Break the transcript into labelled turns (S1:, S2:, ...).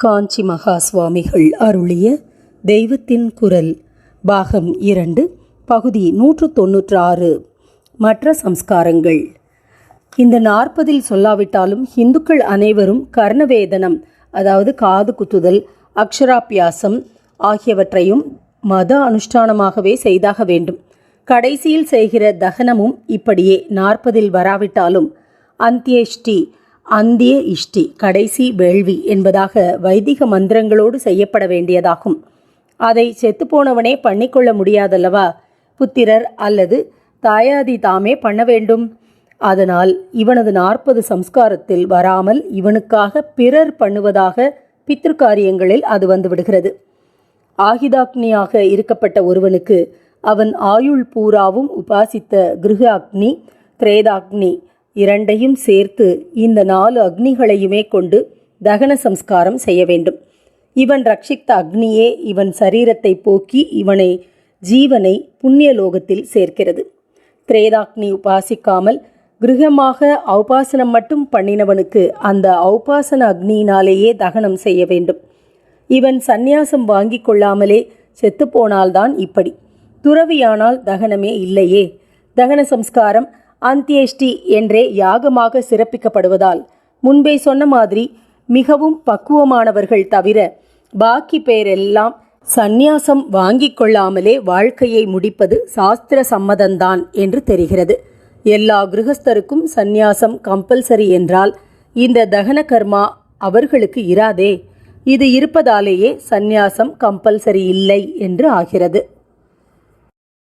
S1: காஞ்சி மகா சுவாமிகள் அருளிய தெய்வத்தின் குரல் பாகம் இரண்டு பகுதி நூற்று தொன்னூற்று ஆறு மற்ற சம்ஸ்காரங்கள். இந்த நாற்பதில் சொல்லாவிட்டாலும் இந்துக்கள் அனைவரும் கர்ணவேதனம் அதாவது காது குத்துதல் அக்ஷராபியாசம் ஆகியவற்றையும் மத அனுஷ்டானமாகவே செய்தாக வேண்டும். கடைசியில் செய்கிற தகனமும் இப்படியே நாற்பதில் வராவிட்டாலும் அந்தியேஷ்டி அந்திய இஷ்டி கடைசி வேள்வி என்பதாக வைதிக மந்திரங்களோடு செய்யப்பட வேண்டியதாகும். அதை செத்துப்போனவனே பண்ணிக்கொள்ள முடியாதல்லவா? புத்திரர் அல்லது தாயாதி தாமே பண்ண வேண்டும். அதனால் இவனது நாற்பது சம்ஸ்காரத்தில் வராமல் இவனுக்காக பிறர் பண்ணுவதாக பித்திருக்காரியங்களில் அது வந்து விடுகிறது ஆகிதாக்னியாக இருக்கப்பட்ட ஒருவனுக்கு அவன் ஆயுள் பூராவும் உபாசித்த கிருஹ அக்னி திரேதாக்னி இரண்டையும் சேர்த்து இந்த நாலு அக்னிகளையுமே கொண்டு தகன சம்ஸ்காரம் செய்ய வேண்டும். இவன் ரட்சித்த அக்னியே இவன் சரீரத்தை போக்கி இவனை ஜீவனை புண்ணிய லோகத்தில் சேர்க்கிறது. திரேதாக்னி உபாசிக்காமல் கிருகமாக ஔபாசனம் மட்டும் பண்ணினவனுக்கு அந்த ஔபாசன அக்னியினாலேயே தகனம் செய்ய வேண்டும். இவன் சந்நியாசம் வாங்கி கொள்ளாமலே செத்துப்போனால்தான் இப்படி. துறவியானால் தகனமே இல்லையே. தகன சம்ஸ்காரம் அந்தியேஷ்டி என்றே யாகமாக சிறப்பிக்கப்படுவதால் முன்பே சொன்ன மாதிரி மிகவும் பக்குவமானவர்கள் தவிர பாக்கி பேரெல்லாம் சந்நியாசம் வாங்கிக் கொள்ளாமலே வாழ்க்கையை முடிப்பது சாஸ்திர சம்மதந்தான் என்று தெரிகிறது. எல்லா கிரகஸ்தருக்கும் சந்நியாசம் கம்பல்சரி என்றால் இந்த தகன கர்மா அவர்களுக்கு இராதே. இது இருப்பதாலேயே சந்நியாசம் கம்பல்சரி இல்லை என்று ஆகிறது.